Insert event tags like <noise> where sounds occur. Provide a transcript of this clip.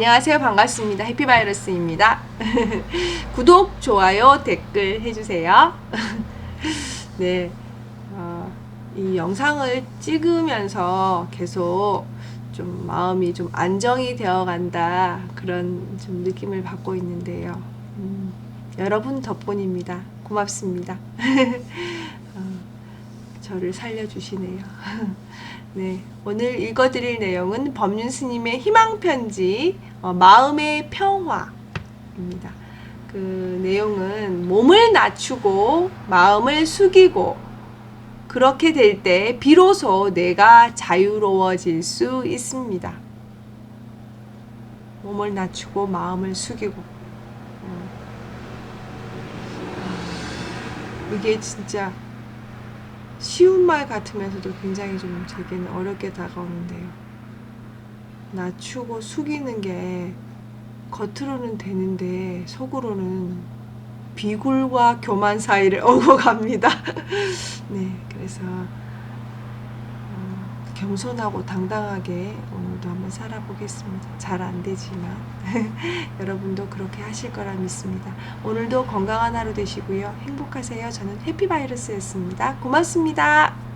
안녕하세요. 반갑습니다. 해피바이러스입니다. <laughs> 구독, 좋아요, 댓글 해주세요. <laughs> 네. 어, 이 영상을 찍으면서 계속 좀 마음이 좀 안정이 되어 간다. 그런 좀 느낌을 받고 있는데요. 음, 여러분 덕분입니다. 고맙습니다. <laughs> 어, 저를 살려주시네요. <laughs> 네, 오늘 읽어드릴 내용은 법륜 스님의 희망 편지, 어, 마음의 평화입니다. 그 내용은 몸을 낮추고 마음을 숙이고 그렇게 될 때 비로소 내가 자유로워질 수 있습니다. 몸을 낮추고 마음을 숙이고 음. 이게 진짜 쉬운 말 같으면서도 굉장히 좀 제게는 어렵게 다가오는데요. 낮추고 숙이는 게 겉으로는 되는데 속으로는 비굴과 교만 사이를 <laughs> 오고 갑니다. <laughs> 네, 그래서 어, 겸손하고 당당하게 오늘도 한번 살아보겠습니다. 잘 안 되지만 <laughs> 여러분도 그렇게 하실 거라 믿습니다. 오늘도 건강한 하루 되시고요. 행복하세요. 저는 해피바이러스였습니다. 고맙습니다.